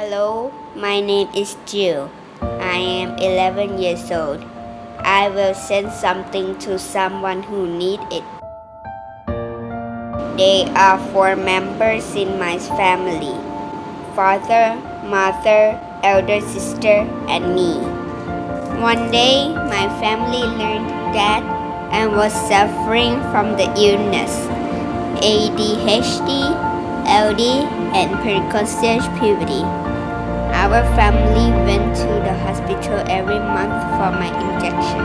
Hello, my name is Jill. I am 11 years old. I will send something to someone who need it. They are four members in my family. Father, mother, elder sister, and me. One day, my family learned that I was suffering from the illness ADHD, LD, and precocious puberty. Our family went to the hospital every month for my injection.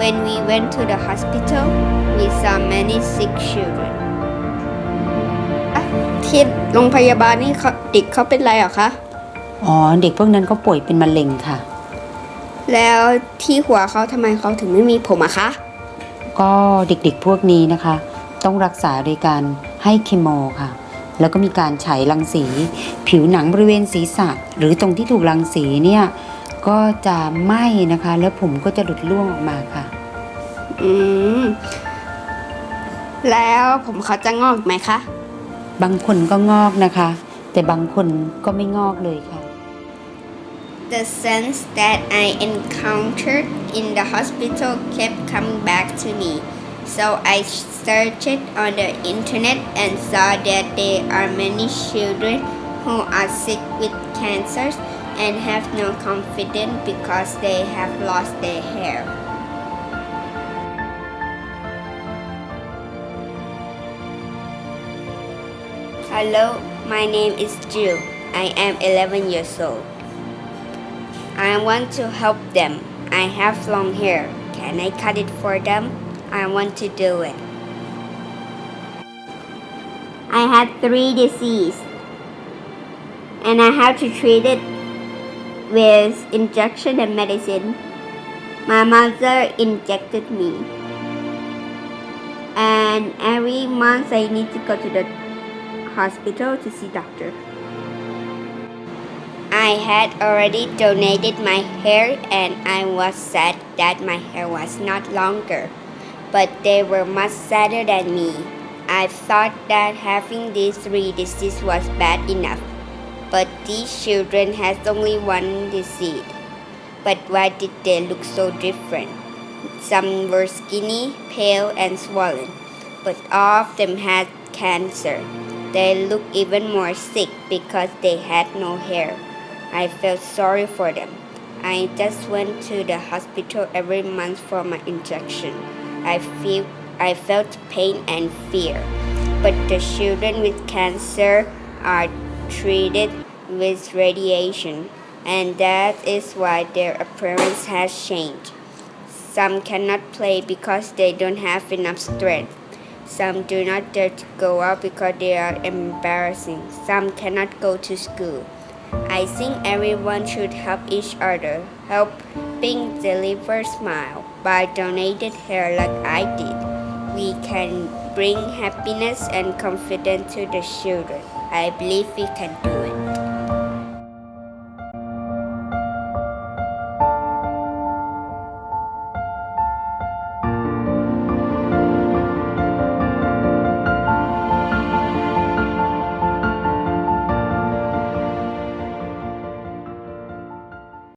When we went to the hospital, we saw many sick children. อะที่โรงพยาบาลนี่เขาเด็กเขาเป็นไรเหรอคะ อ๋อ เด็กพวกนั้นก็ป่วยเป็นมะเร็งค่ะ แล้วที่หัวเขาทำไมเขาถึงไม่มีผมอะคะ ก็เด็กๆพวกนี้นะคะ ต้องรักษาโดยการให้เคมค่ะ แล้วก็มีการฉายรังสี ผิวหนังบริเวณศีรษะ หรือตรงที่ถูกรังสีเนี่ยก็จะไหม้นะคะ แล้วผมก็จะหลุดร่วงออกมาค่ะ อืม แล้วผมเขาจะงอกอีกไหมคะ บางคนก็งอกนะคะ แต่บางคนก็ไม่งอกเลยค่ะ The sense that I encountered in the hospital kept coming back to me. So I searched on the internet and saw that there are many children who are sick with cancers and have no confidence because they have lost their hair. Hello, my name is Jill. I am 11 years old. I want to help them. I have long hair. Can I cut it for them? I want to do it. I had three diseases and I have to treat it with injection and medicine. My mother injected me. And every month I need to go to the hospital to see doctor. I had already donated my hair and I was sad that my hair was not longer, but they were much sadder than me. I thought that having these three diseases was bad enough, but these children had only one disease. But why did they look so different? Some were skinny, pale, and swollen, but all of them had cancer. They looked even more sick because they had no hair. I felt sorry for them. I just went to the hospital every month for my injection. I feel I felt pain and fear. But the children with cancer are treated with radiation, and that is why their appearance has changed. Some cannot play because they don't have enough strength. Some do not dare to go out because they are embarrassing. Some cannot go to school. I think everyone should help each other, helping deliver smile by donated hair like I did. We can bring happiness and confidence to the children. I believe we can do it.